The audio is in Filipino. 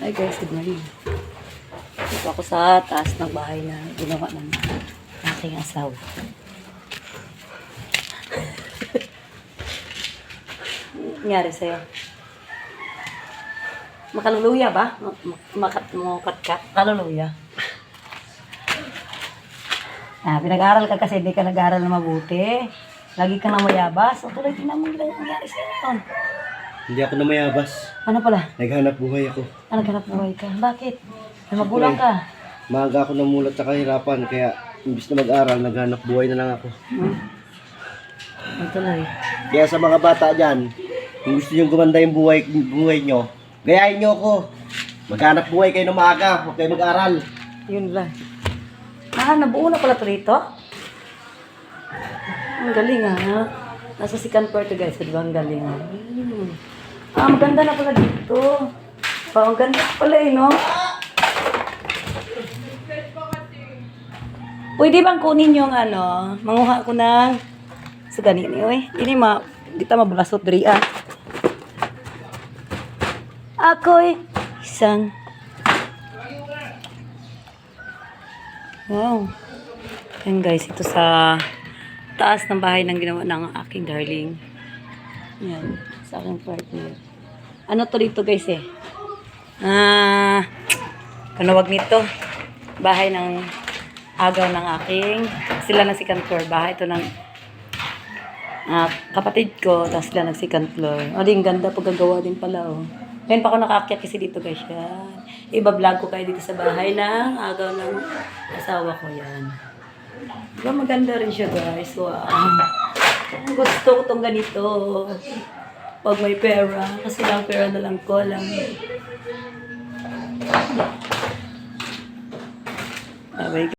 Hi guys, good morning. Dito ako sa taas ng bahay na ginawa ng aking asawa. nangyari sa'yo? Makaluluya ba? Ma- ma- Makat mo kat Kaluluya. Ah, pinag-aral ka kasi hindi ka nag-aral na mabuti. Lagi ka na mayabas. O tuloy, tingnan mo yung nangyari sa'yo. Hindi ako na mayabas. Ano pala? Naghanap buhay ako. Ano ganap buhay ka? Bakit? May magulang ka. Maaga ako namulat sa kahirapan, kaya imbis na mag-aral, naghanap buhay na lang ako. Hmm? Ano tuloy? Kaya sa mga bata dyan, kung gusto nyo gumanda yung buhay, buhay nyo, gayahin nyo ako. Maghanap buhay kayo ng maaga, huwag kayo mag-aral. Yun lang. Ah, nabuo na pala to rito? Ang galing ah. Nasa second floor to guys. Di ba ang galing ah? Hmm. Ah, maganda na pala dito. Oh, ang ganda pala eh, no? Pwede bang kunin yung ano, manguha ko ng sa ganini, oy. Ini ma, di ta mabulasot diri ah. Ako'y isang Wow. Yan guys, ito sa taas ng bahay ng ginawa ng aking darling. Yan, sa aking partner. Ano to dito guys eh? Ah, kanawag nito. Bahay ng agaw ng aking, sila ng second floor. Bahay ito ng ah, kapatid ko, tapos sila ng second floor. O, di, ang ganda paggagawa din pala, oh. Ngayon pa ako nakaakyat kasi dito, guys, yan. Iba-vlog ko kayo dito sa bahay ng agaw ng asawa ko, yan. Diba maganda rin siya, guys? Wow. Gusto ko tong ganito. Pag may pera. Kasi lang pera na lang ko lang.